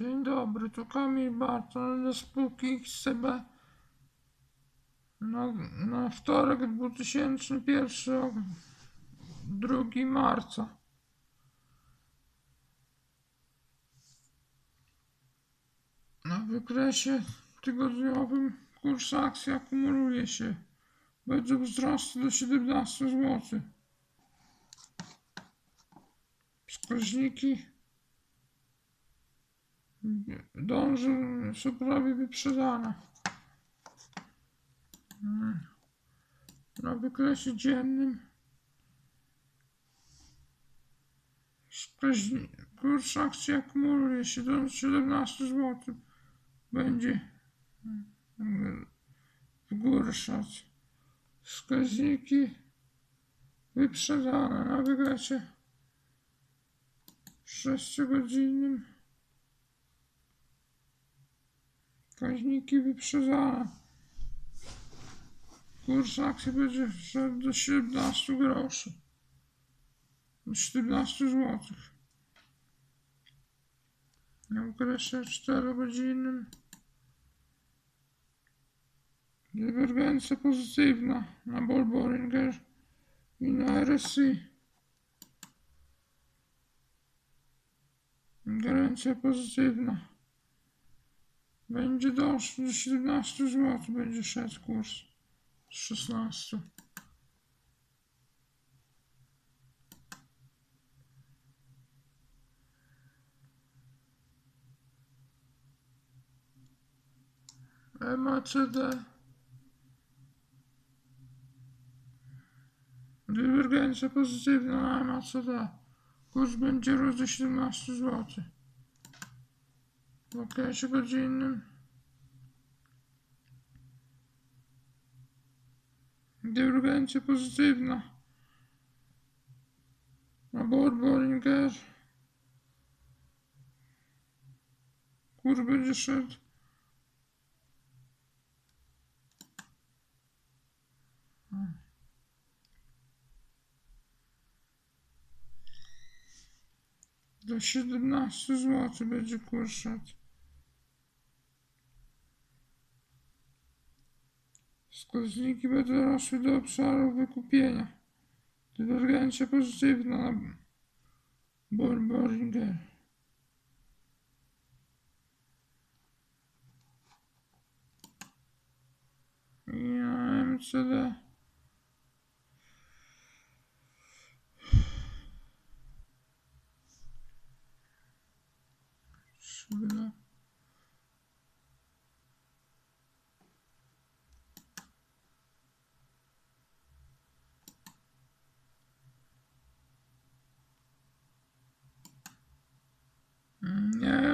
Dzień dobry, tu Kamil Barton ze spółki XCB. Na, na wtorek 2001, 2 marca. Na wykresie tygodniowym kurs akcji akumuluje się. Będzie wzrostu do 17 zł. Wskaźniki dąży, są prawie wyprzedane. Mm. Na wykresie dziennym kurs akcji akumuluje się do 17 zł. Będzie wgórszać. Wskaźniki wyprzedane na wykresie 6-godzinnym. Wskaźniki wyprzedzane. Kurs akcji będzie szedł do 17 groszy. Do 17 zł. Na okresie 4-godzinnym. Dywergencja pozytywna na Ball Bollinger i na RSI. Ingerencja pozytywna. Będzie doszło do 17 zł, będzie szedł kurs z 16. MACD Dywergencja pozytywna na MACD Kurs będzie do 17 zł. W okresie godzinnym Dywergencja pozytywna na Bord Bollinger Kurs będzie szedł. Do 17 zł będzie kurs szedł. Wskaźniki będą rosły do obszaru wykupienia. Dywergencja pozytywna na Bor- Bollinger. I na MCD.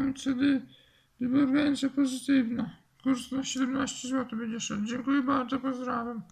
Wiem, kiedy dywergencja pozytywna. Kurs na 17 zł będzie szedł. Dziękuję bardzo, pozdrawiam.